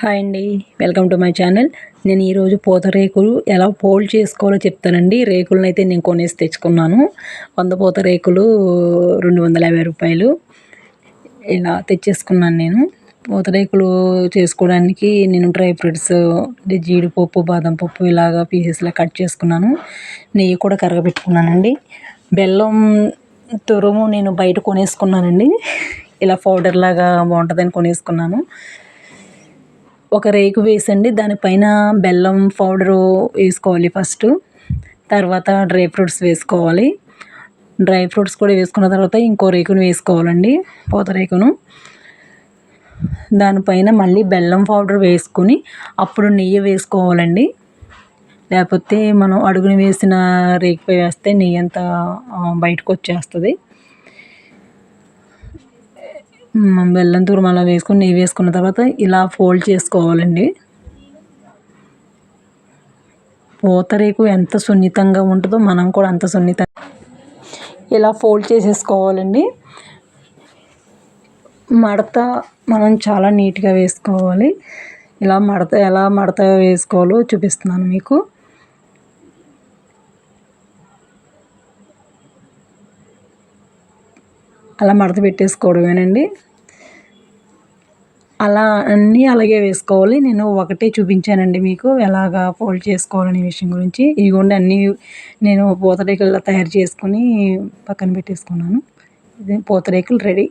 Hi అండి welcome to my channel. నేను ఈరోజు పూత రేకులు ఎలా ఫోల్డ్ చేసుకోవాలో చెప్తానండి. రేకులను అయితే నేను కొనేసి తెచ్చుకున్నాను. వంద పూత రేకులు రెండు వందల యాభై రూపాయలు. ఇలా తెచ్చేసుకున్నాను నేను. పూత రేకులు చేసుకోవడానికి నేను డ్రై ఫ్రూట్స్ అంటే జీడిపప్పు బాదం పప్పు ఇలాగా పీసెస్లా కట్ చేసుకున్నాను. నెయ్యి కూడా కరగబెట్టుకున్నానండి. బెల్లం తురుము నేను బయట కొనేసుకున్నానండి. ఇలా పౌడర్ లాగా బాగుంటుందని కొనేసుకున్నాను. ఒక రేకు వేసండి దానిపైన బెల్లం పౌడరు వేసుకోవాలి ఫస్ట్. తర్వాత డ్రై ఫ్రూట్స్ వేసుకోవాలి. డ్రై ఫ్రూట్స్ కూడా వేసుకున్న తర్వాత ఇంకో రేకును వేసుకోవాలండి పూత రేకును. దానిపైన మళ్ళీ బెల్లం పౌడర్ వేసుకుని అప్పుడు నెయ్యి వేసుకోవాలండి. లేకపోతే మనం అడుగుని వేసిన రేకుపై వేస్తే నెయ్యి అంతా బయటకు వచ్చేస్తుంది. బెల్లం తురుము వేసుకుని వేసుకొని నెయ్యి వేసుకున్న తర్వాత ఇలా ఫోల్డ్ చేసుకోవాలండి. పూతరేకు ఎంత సున్నితంగా ఉంటుందో మనం కూడా అంత సున్నితంగా ఇలా ఫోల్డ్ చేసేసుకోవాలండి. మడత మనం చాలా నీట్గా వేసుకోవాలి. ఇలా మడత ఎలా మడత వేసుకోవాలో చూపిస్తున్నాను మీకు. అలా మడత పెట్టేసుకోవడమేనండి. అలా అన్నీ అలాగే వేసుకోవాలి. నేను ఒకటే చూపించానండి మీకు ఎలాగా ఫోల్డ్ చేసుకోవాలనే విషయం గురించి. ఇదిగోండి అన్నీ నేను పూతరేకులు తయారు చేసుకొని పక్కన పెట్టేసుకున్నాను. ఇది పూతరేకులు రెడీ.